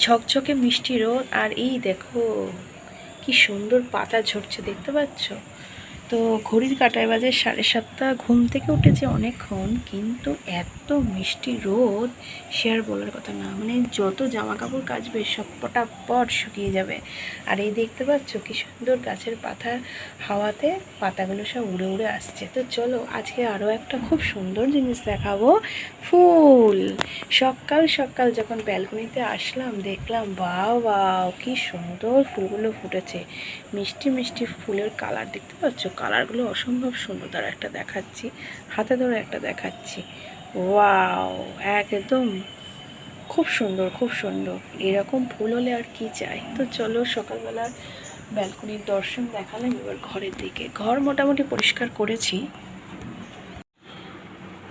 ঝকঝকে মিষ্টি রোদ আর এই দেখো কি সুন্দর পাতা ঝরছে দেখতে পাচ্ছ? তো ঘড়ির কাটায় বাজে সাড়ে সাতটা, ঘুম থেকে উঠেছে অনেকক্ষণ, কিন্তু এত মিষ্টি রোদ, সে আর বলার কথা না। মানে যত জামা কাপড় কাচবে, সব পটাপট শুকিয়ে যাবে। আর এই দেখতে পাচ্ছ কি সুন্দর গাছের পাতার হাওয়াতে পাতাগুলো সব উড়ে উড়ে আসছে। তো চলো, আজকে আরও একটা খুব সুন্দর জিনিস দেখাবো, ফুল। সকাল সকাল যখন ব্যালকনিতে আসলাম, দেখলাম বাও, কি সুন্দর ফুলগুলো ফুটেছে। মিষ্টি মিষ্টি ফুলের কালার, দেখতে পাচ্ছ কালারগুলো অসম্ভব সুন্দর। তার একটা দেখাচ্ছি। হাতে ধরে একটা দেখাচ্ছি। ওয়াও, একদম খুব সুন্দর খুব সুন্দর। এরকম ফুল হলে আর কি চাই? তো চলো সকালবেলা ব্যালকনির দর্শন দেখালাম, এবার ঘরের দিকে। ঘর মোটামুটি পরিষ্কার করেছি।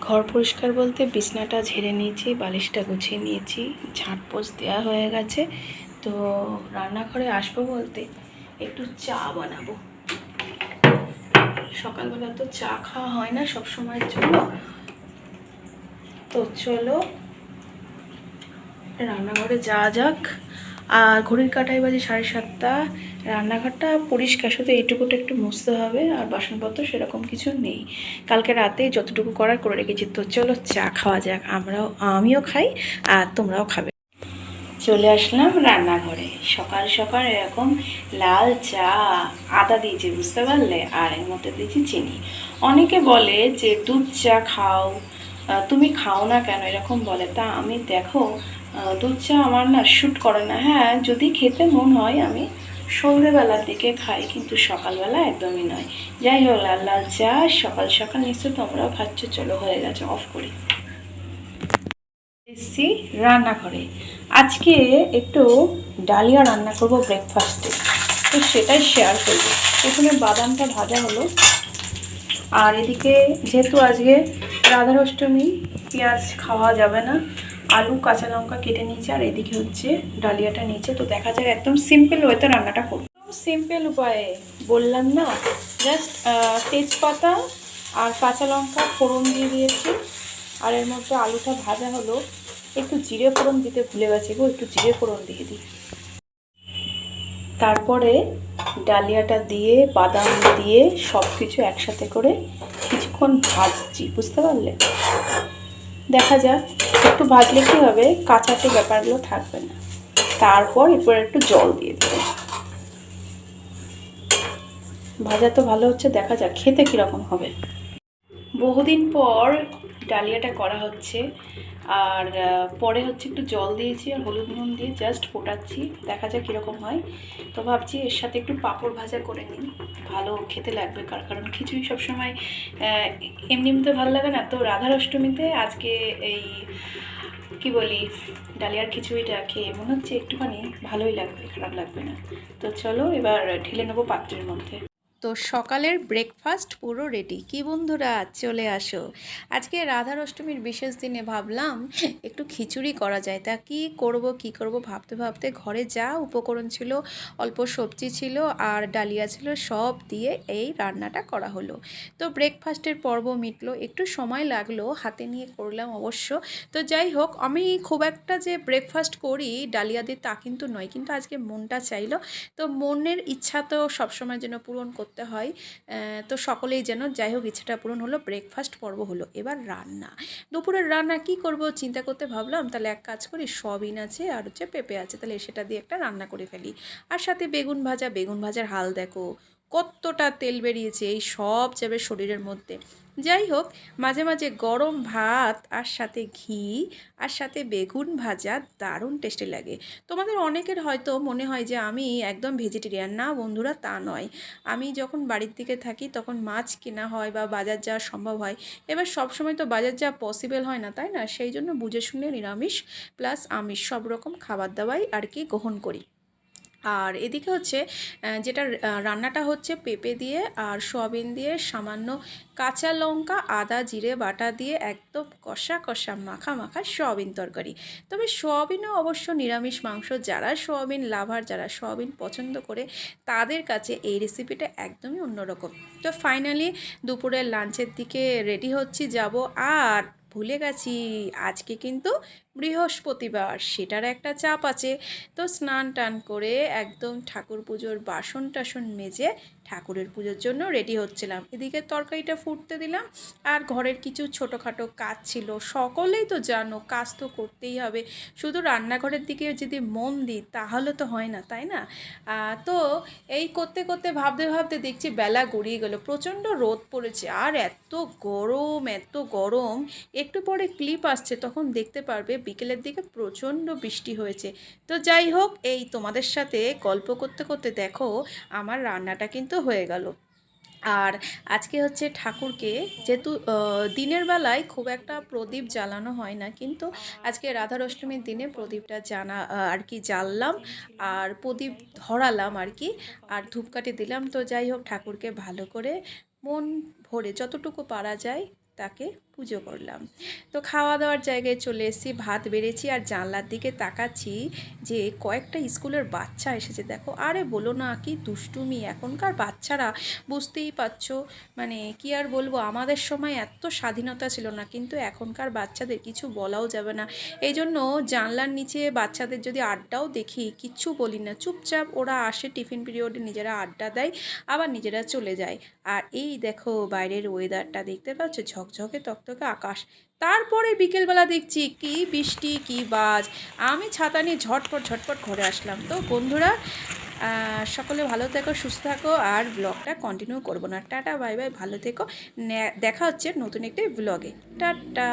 ঘর পরিষ্কার বলতে বিছনাটা ঝেড়ে নিয়েছি, বালিশটা গুছিয়ে নিয়েছি ঝাঁটপোছ দেওয়া হয়ে গেছে। তো রান্নাঘরে আসব বলতে একটু চা বানাবো। সকালবেলা তো চা খাওয়া হয় না সব সময়ের জন্য। তো চলো, রান্নাঘরে যাওয়া যাক। আর ঘড়ির কাটায় বাজে সাড়ে সাতটা। রান্নাঘরটা পরিষ্কার, শুধু এইটুকুটা একটু মুছতে হবে, আর বাসনপত্র সেরকম কিছু নেই। কালকে রাতে যতটুকু করার করে রেখেছি। তো চলো চা খাওয়া যাক, আমরাও, আমিও খাই, আর তোমরাও খাবে। চলে আসলাম রান্নাঘরে। সকাল সকাল এরকম লাল চা, আদা দিয়েছি, বুঝতে পারলে? আর এর মধ্যে দিয়েছি চিনি। অনেকে বলে যে, দুধ চা খাও। তুমি খাও না কেন? এরকম বলে। তা আমি দেখো দুধ চা আমার না শ্যুট করে না। হ্যাঁ যদি খেতে মন হয়, আমি সন্ধেবেলার দিকে খাই, কিন্তু সকালবেলা একদমই নয়। যাই হোক, লাল লাল চা, সকাল সকাল নিশ্চয় তোমরাও খাচ্ছ। চলো, হয়ে গেছে অফ করি। এসছি রান্নাঘরে। আজকে একটু ডালিয়া রান্না করব ব্রেকফাস্টে তো সেটাই শেয়ার করব। প্রথমে বাদামটা ভাজা হলো। আর এদিকে যেহেতু আজকে রাধার অষ্টমী, পেঁয়াজ খাওয়া যাবে না, আলু, কাঁচা লঙ্কা কেটে নিয়েছে, আর এদিকে হচ্ছে ডালিয়াটা নিচে তো দেখা যায় একদম সিম্পল ওয়েতে রান্নাটা করব। সিম্পল উপায়ে বললাম না জাস্ট তেজপাতা আর কাঁচা লঙ্কা ফোড়ন দিয়ে দিয়েছি। আর এর মধ্যে আলুটা ভাজা হলো। একটু জিরে ফোড়ন দিতে ভুলে গেছি গো, একটু জিরে ফোড়ন দিয়ে দিই। তারপরে ডালিয়াটা দিয়ে, বাদাম দিয়ে সব কিছু একসাথে করে কিছুক্ষণ ভাজছি, বুঝতে পারলে? দেখা যাক, একটু ভাজলে কী হবে? কাঁচাতে ব্যাপারগুলো থাকবে না। তারপর এরপর একটু জল দিয়ে দেবো। ভাজা তো ভালো হচ্ছে, দেখা যাক, খেতে কীরকম হবে। বহুদিন পর ডালিয়াটা করা হচ্ছে, আর পরে হচ্ছে একটু জল দিয়েছি আর হলুদ নুন দিয়ে জাস্ট ফোটাচ্ছি, দেখা যাক কীরকম হয়। তো ভাবছি এর সাথে একটু পাঁপড় ভাজা করে নিন ভালো খেতে লাগবে, কার, কারণ খিচুড়ি সবসময় এমনি এমনিতে ভালো লাগে না। তো রাধার অষ্টমীতে আজকে এই, কি বলি, ডালিয়ার খিচুড়িটা খেয়ে মনে হচ্ছে একটুখানি ভালোই লাগবে, খারাপ লাগবে না। তো চলো এবার ঢেলে নেব পাত্রের মধ্যে। তো সকালের ব্রেকফাস্ট পুরো রেডি কি বন্ধুরা, চলে আসো। আজকে রাধার অষ্টমীর বিশেষ দিনে ভাবলাম, একটু খিচুড়ি করা যায়। তা কি করব কি করব ভাবতে ভাবতে ঘরে যা উপকরণ ছিল, অল্প সবজি ছিল আর ডালিয়া ছিল, সব দিয়ে এই রান্নাটা করা হলো। তো ব্রেকফাস্টের পর্ব মিটলো, একটু সময় লাগল, হাতে নিয়ে করলাম অবশ্য। তো যাই হোক, আমি খুব একটা যে ব্রেকফাস্ট করি, ডালিয়া দিয়ে তা কিন্তু নয়, কিন্তু আজকে মনটা চাইলো। তো মনের ইচ্ছা তো সবসময় যেন পূরণ হয়। তো সকলেই যেন, যাই হোক, ইচ্ছাটা পূরণ হলো ব্রেকফাস্ট পর্ব হলো। এবার রান্না। দুপুরের রান্না কি করব চিন্তা করতে ভাবলাম, তাহলে এক কাজ করি সবিন আছে আর হচ্ছে পেঁপে আছে, তাহলে সেটা দিয়ে একটা রান্না করে ফেলি। আর সাথে বেগুন ভাজা, বেগুন ভাজার হাল দেখো, কতটা তেল বেরিয়েছে, এই সব যাবে শরীরের মধ্যে। যাই হোক, মাঝে মাঝে গরম ভাত আর সাথে ঘি আর সাথে বেগুন ভাজা দারুণ টেস্টি লাগে। তোমাদের অনেকের হয়তো মনে হয় যে আমি একদম ভেজিটেরিয়ান না বন্ধুরা, তা নয়। আমি যখন বাড়ির দিকে থাকি তখন মাছ কেনা হয় বা বাজার যাওয়া সম্ভব হয়। এবার সব সময় তো বাজার যাওয়া পসিবল হয় না, তাই না? সেই জন্য বুঝে শুনে নিরামিষ প্লাস আমিষ সব রকম খাবার দাবাই আর কি গ্রহণ করি। আর এদিকে হচ্ছে যেটা রান্নাটা হচ্ছে পেঁপে দিয়ে আর সয়াবিন দিয়ে সামান্য কাঁচা লঙ্কা, আদা, জিরে, বাটা দিয়ে একদম কষা কষা মাখা মাখা সয়াবিন তরকারি। তবে সয়াবিনও অবশ্য নিরামিষ মাংস, যারা সয়াবিন লাভার, যারা সয়াবিন পছন্দ করে, তাদের কাছে এই রেসিপিটা একদমই অন্যরকম। তো ফাইনালি দুপুরের লাঞ্চের দিকে রেডি হচ্ছি, যাব, আর ভুলে গেছি, আজকে কিন্তু বৃহস্পতিবার, সেটার একটা চাপ আছে। তো স্নান টান করে একদম ঠাকুর পুজোর বাসন টাসন মেজে ঠাকুরের পুজোর জন্য রেডি হচ্ছিলাম। এদিকে তরকারিটা ফুটতে দিলাম, আর ঘরের কিছু ছোটোখাটো কাজ ছিল। সকলেই তো জানো কাজ তো করতেই হবে। শুধু রান্নাঘরের দিকে যদি মন দিই, তাহলে তো হয় না, তাই না? তো এই করতে করতে, ভাবতে ভাবতে দেখছি বেলা গড়িয়ে গেল, প্রচণ্ড রোদ পড়েছে। আর এত গরম এত গরম, একটু পরে ক্লিপ আসছে, তখন দেখতে পারবে বিকেলের দিকে প্রচণ্ড বৃষ্টি হয়েছে। তো যাই হোক, এই তোমাদের সাথে গল্প করতে করতে দেখো, আমার রান্নাটা কিন্তু হয়ে গেল। আর আজকে হচ্ছে ঠাকুরকে, যেহেতু দিনের বেলায় খুব একটা প্রদীপ জ্বালানো হয় না, কিন্তু আজকে রাধার অষ্টমীর দিনে প্রদীপটা জানা, আর কি জ্বাললাম, আর প্রদীপ ধরালাম আর কি, আর ধূপকাঠি দিলাম। তো যাই হোক, ঠাকুরকে ভালো করে মন ভরে যতটুকু পারা যায় তাকে পুজো করলাম। তো খাওয়া দাওয়ার জায়গায় চলে এসেছি, ভাত বেড়েছি আর জানলার দিকে তাকাচ্ছি যে কয়েকটা স্কুলের বাচ্চা এসেছে। দেখো, আরে বলো না কি দুষ্টুমি, এখনকার বাচ্চারা বুঝতেই পারছ মানে কি আর বলব, আমাদের সময় এত স্বাধীনতা ছিল না, কিন্তু এখনকার বাচ্চাদের কিছু বলাও যাবে না। এই জন্য জানলার নিচে বাচ্চাদের যদি আড্ডাও দেখি, কিচ্ছু বলি না, চুপচাপ ওরা আসে টিফিন পিরিয়ডে, নিজেরা আড্ডা দেয়, আবার নিজেরা চলে যায়। আর এই দেখো বাইরের ওয়েদারটা দেখতে পাচ্ছ? ঝকঝকে তকতকে আকাশ। তারপরে বিকেলবেলা দেখছি কি বৃষ্টি, কি বাজ। আমি ছাতা নিয়ে ঝটপট ঝটপট ঘরে আসলাম। তো বন্ধুরা সকলে ভালো থেকো, সুস্থ থাকো, আর ব্লগটা কন্টিনিউ করব না। টাটা, বাই বাই, ভালো থেকো। দেখা হচ্ছে নতুন একটি ব্লগে টাটা!